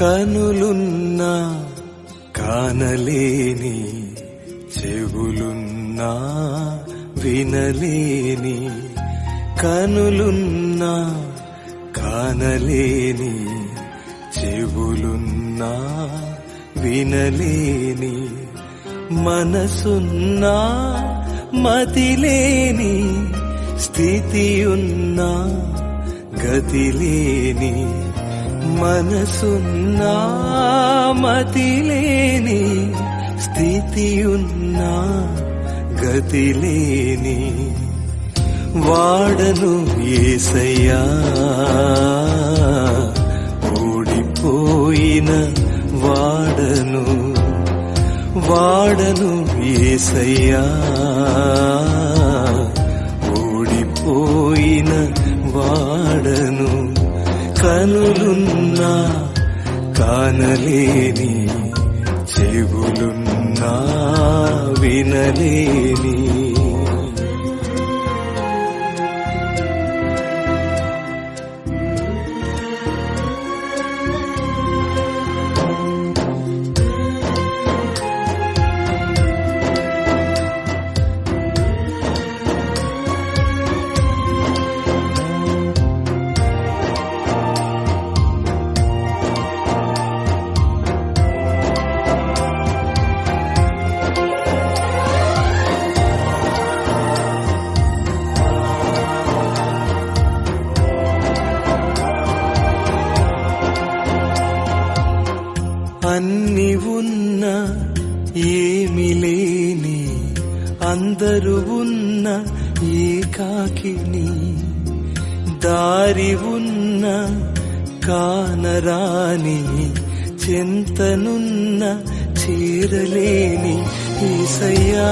కనులున్నా కానలేని చెవులున్నా వినలేని కనులున్నా కానలేని చెవులున్నా వినలేని మనసున్నా మతిలేని స్థితి ఉన్నా గతిలేని మనసున్నా మతిలేని స్థితి ఉన్నా గతిలేని వాడను ఏసయ్యా. ఓడిపోయిన వాడను వాడను ఏసయ్యా. ఓడిపోయిన వాడను కనులున్నా కానలేని చెవులున్నా వినలేని అన్ని ఉన్న ఏమి లేని అందరూ ఉన్న ఏకాకిని దారి ఉన్న కానరాని చింతనున్న చేరలేని ఈసయ్యా.